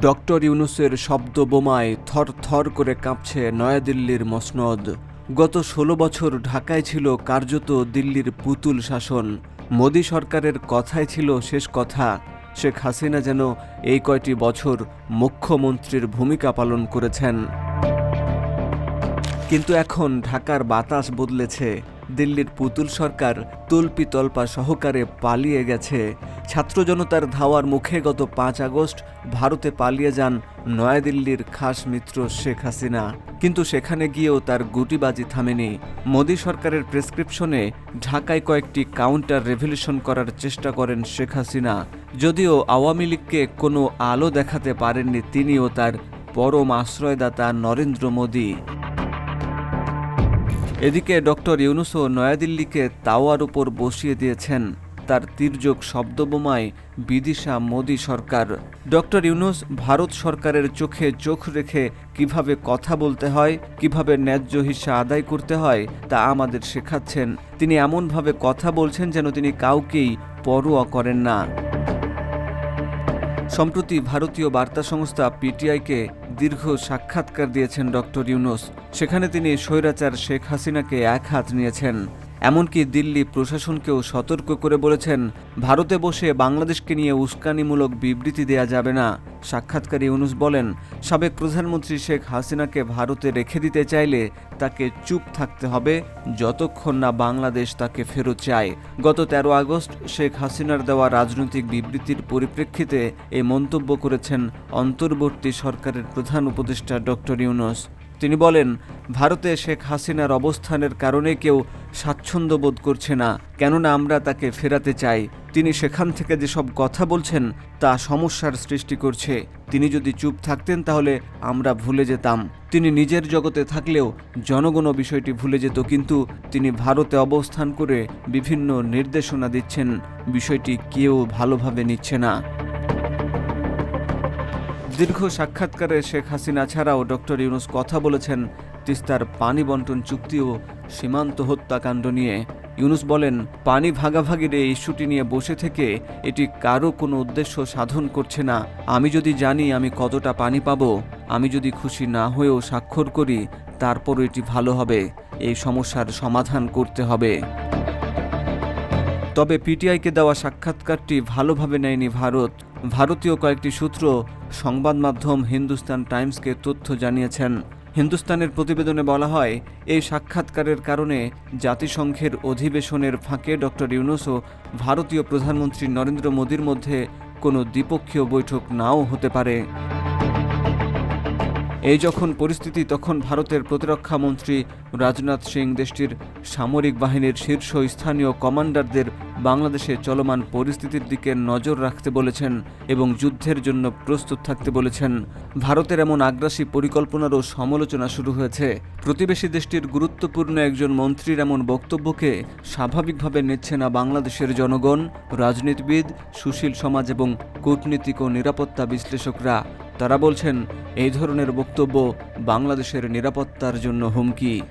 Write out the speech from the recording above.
Doctor ইউনুসের শব্দ বোমায় থর থর করে কাঁপছে নয়াদিল্লির মসনদ। গত ষোলো বছর ঢাকায় ছিল কার্যত দিল্লির পুতুল শাসন। মোদী সরকারের কথাই ছিল শেষ কথা। শেখ হাসিনা যেন এই কয়টি বছর মুখ্যমন্ত্রীর ভূমিকা পালন করেছেন। কিন্তু এখন ঢাকার বাতাস বদলেছে। দিল্লির পুতুল সরকার তুলপি তল্পা সহকারে পালিয়ে গেছে। ছাত্র জনতার ধাওয়ার মুখে গত পাঁচ আগস্ট ভারতে পালিয়ে যান নয়াদিল্লির খাস মিত্র শেখ হাসিনা। কিন্তু সেখানে গিয়েও তার গুটিবাজি থামেনি। মোদী সরকারের প্রেসক্রিপশনে ঢাকায় কয়েকটি কাউন্টার রেভলিউশন করার চেষ্টা করেন শেখ হাসিনা। যদিও আওয়ামী লীগকে কোনো আলো দেখাতে পারেননি তিনিও তার পরম আশ্রয়দাতা নরেন্দ্র মোদী। এদিকে ডক্টর ইউনুসও নয়াদিল্লিকে তাওয়ার উপর বসিয়ে দিয়েছেন। তার তির্যক শব্দবোমায় বিদিশা মোদী সরকার। ডক্টর ইউনুস ভারত সরকারের চোখে চোখ রেখে কীভাবে কথা বলতে হয়, কীভাবে ন্যায্য হিসা আদায় করতে হয়, তা আমাদের শেখাচ্ছেন। তিনি এমনভাবে কথা বলছেন যেন তিনি কাউকেই পরোয়া করেন না। সম্প্রতি ভারতীয় বার্তা সংস্থা পিটিআইকে দীর্ঘ সাক্ষাৎকার দিয়েছেন ডক্টর ইউনুস। সেখানে তিনি স্বৈরাচার শেখ হাসিনাকে এক হাত নিয়েছেন। এমনকি দিল্লি প্রশাসনকেও সতর্ক করে বলেছেন, ভারতে বসে বাংলাদেশকে নিয়ে উস্কানিমূলক বিবৃতি দেয়া যাবে না। সাক্ষাৎকারী ইউনুস বলেন, সাবেক প্রধানমন্ত্রী শেখ হাসিনাকে ভারতে রেখে দিতে চাইলে তাকে চুপ থাকতে হবে যতক্ষণ না বাংলাদেশ তাকে ফেরত চায়। গত তেরো আগস্ট শেখ হাসিনার দেওয়া রাজনৈতিক বিবৃতির পরিপ্রেক্ষিতে এই মন্তব্য করেছেন অন্তর্বর্তী সরকারের প্রধান উপদেষ্টা ডক্টর ইউনুস। তিনি বলেন ভারতে শেখ হাসিনার অবস্থানের কারণে কেউ স্বাচ্ছন্দ্য বোধ করছে না। কেননা আমরা তাকে ফেরাতে চাই। তিনি সেখান থেকে যেসব কথা বলছেন, তা সমস্যার সৃষ্টি করছে। তিনি যদি চুপ থাকতেন, তাহলে আমরা ভুলে যেতাম। তিনি নিজের জগতে থাকলেও জনগণও বিষয়টি ভুলে যেত, কিন্তু তিনি ভারতে অবস্থান করে বিভিন্ন নির্দেশনা দিচ্ছেন। বিষয়টি কেউ ভালোভাবে নিচ্ছে না। দীর্ঘ সাক্ষাৎকারে শেখ হাসিনা ছাড়াও ডক্টর ইউনুস কথা বলেছেন। তিস্তার পানি বন্টন চুক্তি ও সীমান্ত হত্যাকাণ্ড নিয়ে ইউনুস বলেন, পানি ভাগাভাগির এই ইস্যুটি নিয়ে বসে থেকে এটি কারও কোনো উদ্দেশ্য সাধন করছে না। আমি যদি জানি আমি কতটা পানি পাবো, আমি যদি খুশি না হয়েও স্বাক্ষর করি, তারপরও এটি ভালো হবে। এই সমস্যার সমাধান করতে হবে। তবে পিটিআইকে দেওয়া সাক্ষাৎকারটি ভালোভাবে নেয়নি ভারত। ভারতীয় কয়েকটি সূত্র সংবাদ মাধ্যম হিন্দুস্তান টাইমসকে তথ্য জানিয়েছেন। হিন্দুস্তানের প্রতিবেদনে বলা হয়, এই সাক্ষাৎকারের কারণে জাতিসংঘের অধিবেশনের ফাঁকে ডক্টর ইউনুস ও ভারতীয় প্রধানমন্ত্রী নরেন্দ্র মোদীর মধ্যে কোনো দ্বিপক্ষীয় বৈঠক নাও হতে পারে। এই যখন পরিস্থিতি, তখন ভারতের প্রতিরক্ষা মন্ত্রী রাজনাথ সিং দেশটির সামরিক বাহিনীর শীর্ষ স্থানীয় কমান্ডারদের বাংলাদেশে চলমান পরিস্থিতির দিকে নজর রাখতে বলেছেন এবং যুদ্ধের জন্য প্রস্তুত থাকতে বলেছেন। ভারতের এমন আগ্রাসী পরিকল্পনারও সমালোচনা শুরু হয়েছে। প্রতিবেশী দেশটির গুরুত্বপূর্ণ একজন মন্ত্রীর এমন বক্তব্যকে স্বাভাবিকভাবে নিচ্ছে না বাংলাদেশের জনগণ, রাজনীতিবিদ, সুশীল সমাজ এবং কূটনীতিক ও নিরাপত্তা বিশ্লেষকরা। তারা বলছেন, এই ধরনের বক্তব্য বাংলাদেশের নিরাপত্তার জন্য হুমকি।